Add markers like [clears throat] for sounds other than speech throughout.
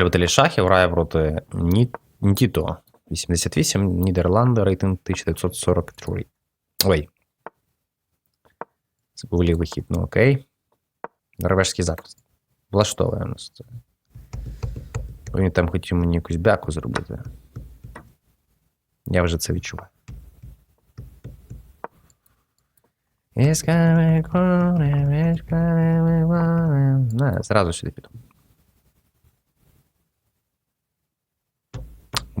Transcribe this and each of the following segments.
Віталій Шахів грає проти Ні... Нітіто. 88, Нідерланди, рейтинг 1943. Ой. Це був лівий хід, ну окей. Норвежський захист. Влаштовує нас це. Він там хотів мені якусь бяку зробити. Я вже це відчуваю. Не, зразу сюди піду.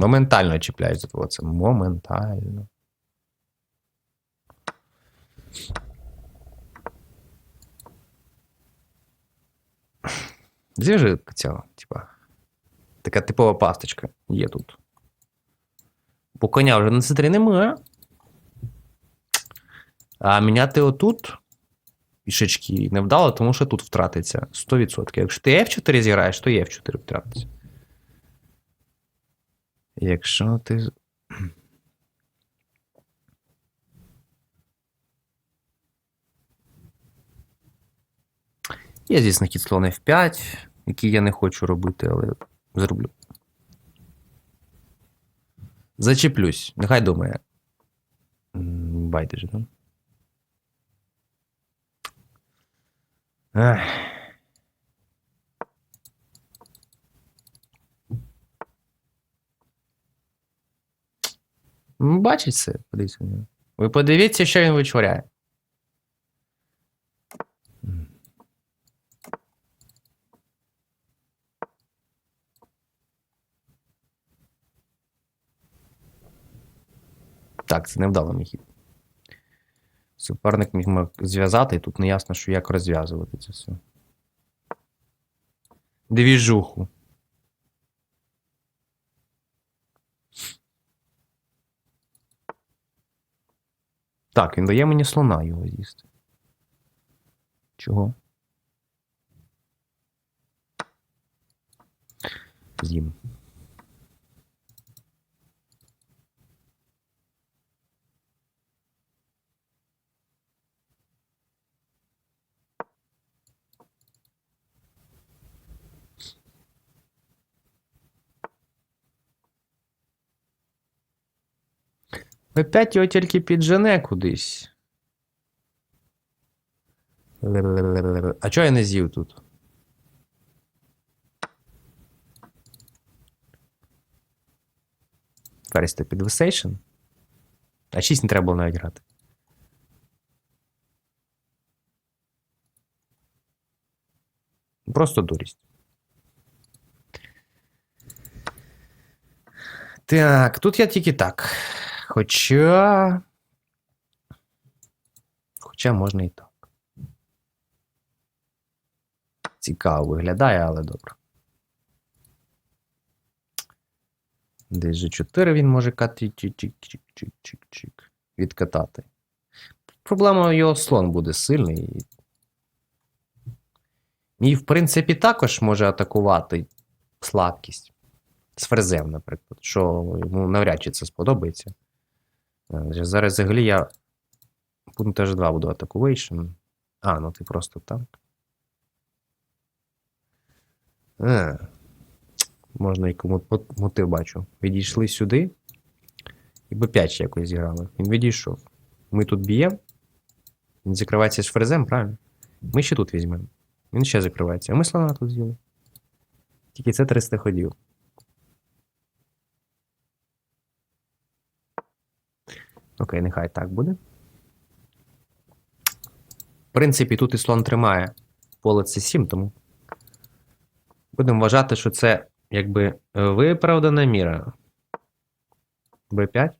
Моментально чіпляюсь за того. Це моментально. Зв'яжи цього, типа. Така типова пасточка є тут. Бо коня вже на центрі немає. А міняти отут пішечки не вдало, тому що тут втратиться 100%. Якщо ти F4 зіграєш, то і F4 втратиться. Якщо ти. Є, [clears throat] звісно, хід слон F5, який я не хочу робити, але зроблю. Зачеплюсь, нехай думає. Байдуже, ну. Ех. М, Бачить це, подивіться. Ви подивіться, що він вичворяє. Так, це невдало мій хід. Суперник міг зв'язати, і тут не ясно, що як розв'язувати це все. Двіжуху. Так, він дає мені слона його з'їсти. Чого? З'їм. Опять його тільки піджене кудись. А чого я не з'їв тут? Ферзь під висейшн? А 6 не треба було навіть грати. Просто дурість. Так, тут я тільки так. Хоча. Хоча можна і так. Цікаво виглядає, але добре. Десь же 4 він може чик-чик-чик-чик-чик відкатати. Проблема його слон буде сильний. І, в принципі, також може атакувати слабкість. З фрезем, наприклад, що йому навряд чи це сподобається. Е, Зараз взагалі я пункт H2 буду атакувейшн. А, ну ти просто так. Е, можна і кому мотив бачу. Відійшли сюди. І Б5 ще якось зіграли. Він відійшов. Ми тут б'ємо. Він закривається з правильно? Ми ще тут візьмемо. Він ще закривається. А ми слона тут з'їли. Тільки це 300 ходів. Окей, нехай так буде. В принципі, тут і слон тримає поле c 7, тому будемо вважати, що це якби е, виправдана міра. b5.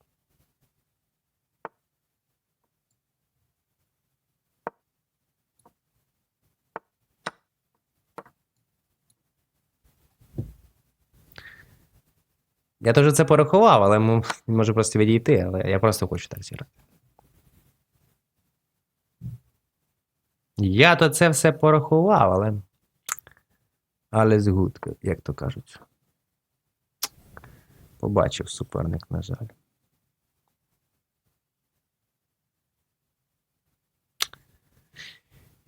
Я теж це порахував, але він може просто відійти, але я просто хочу так зіграти. Я то це все порахував, але. Але згудка, як то кажуть. Побачив суперник, на жаль.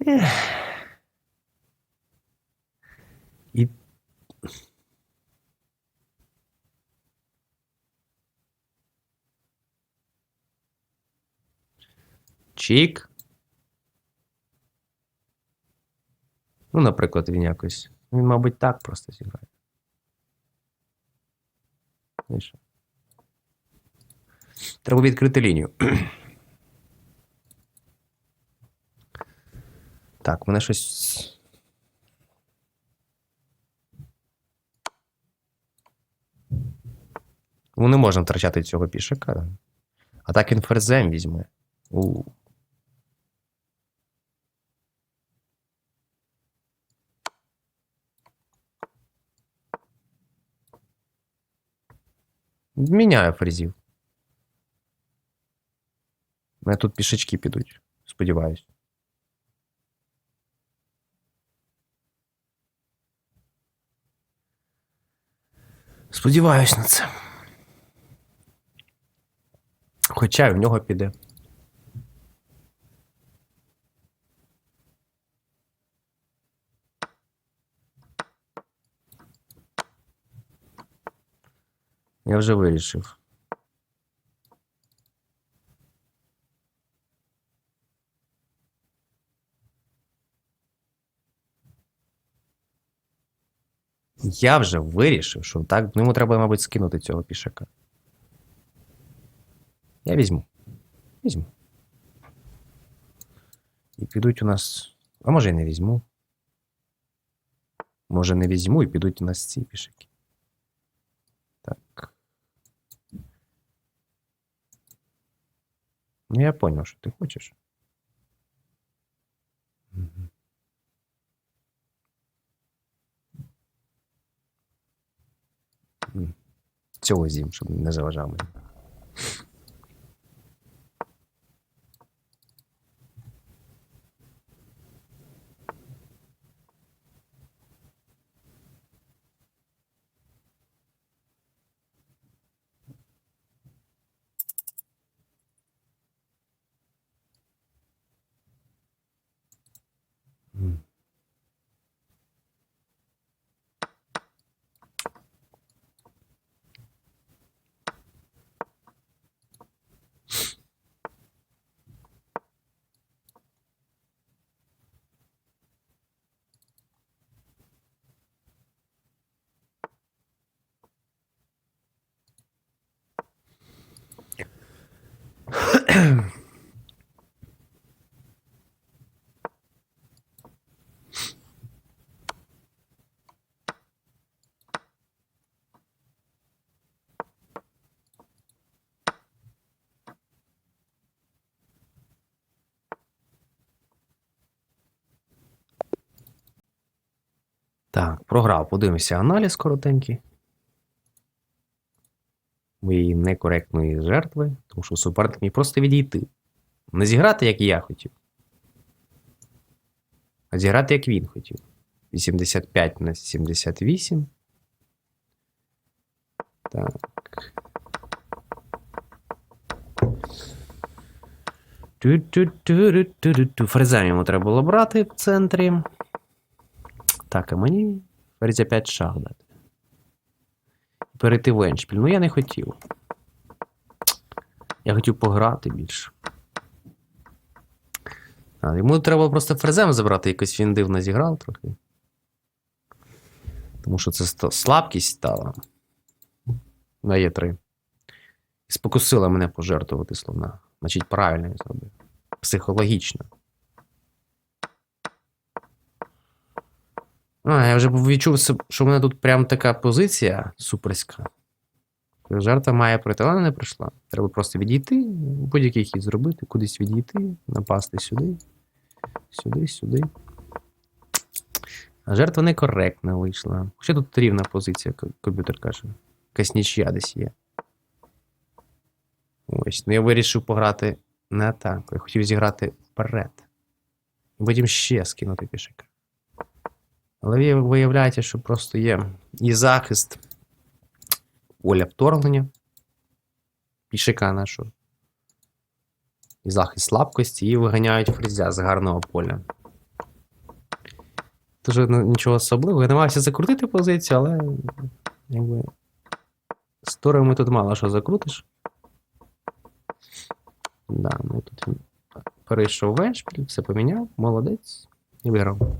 Ех. І Чік. Ну, наприклад, він якось. Він, мабуть, так просто зіграє. Треба відкрити лінію. [clears throat] Так, мене щось. Ну, не можна втрачати цього пішака. А так він ферзем візьме. У. Міняю фрезів. Мене тут пішачки підуть, сподіваюсь. Сподіваюсь на це. Хоча в нього піде. Я вже вирішив. Я вже вирішив, що так, ну, йому треба, мабуть, скинути цього пішака. Я візьму. Візьму. І підуть у нас. А може і не візьму. Може не візьму і підуть у нас ці пішаки. Ну, я понял, що ти хочеш. Цього з'їм, щоб не заважав мені. Так, програв. Подивимося аналіз коротенький. Моєї некоректної жертви, тому що суперник міг просто відійти. Не зіграти, як я хотів. А зіграти, як він хотів. 85 на 78. Так. Фреза йому треба було брати в центрі. Так, а мені ферзя 5 шах дати. Перейти в еншпіль. Ну я не хотів. Я хотів пограти більше. А, йому треба просто фрезем забрати, якось він дивно зіграв трохи. Тому що це слабкість стала. На Е3. Спокусила мене пожертвувати словна. Значить, правильно я зробив. Психологічно. А, я вже відчув, що в мене тут прям така позиція суперська. Жертва має пройти, вона не прийшла. Треба просто відійти, будь-який хід зробити, кудись відійти, напасти сюди, сюди, сюди. А жертва некоректна вийшла. Хоча тут рівна позиція, комп'ютер каже. Якась нічия десь є. Ось. Ну я вирішив пограти не так. Я хотів зіграти вперед. Потім ще скинути пішика. Але виявляється, що просто є і захист поля вторгнення пішика нашого. І захист слабкості, і виганяють фрезя з гарного поля. Тож нічого особливого. Я намагався закрутити позицію, але якби. З Торами тут мало що закрутиш. Да, ну тут перейшов в Еншпіль, все поміняв, молодець і виграв.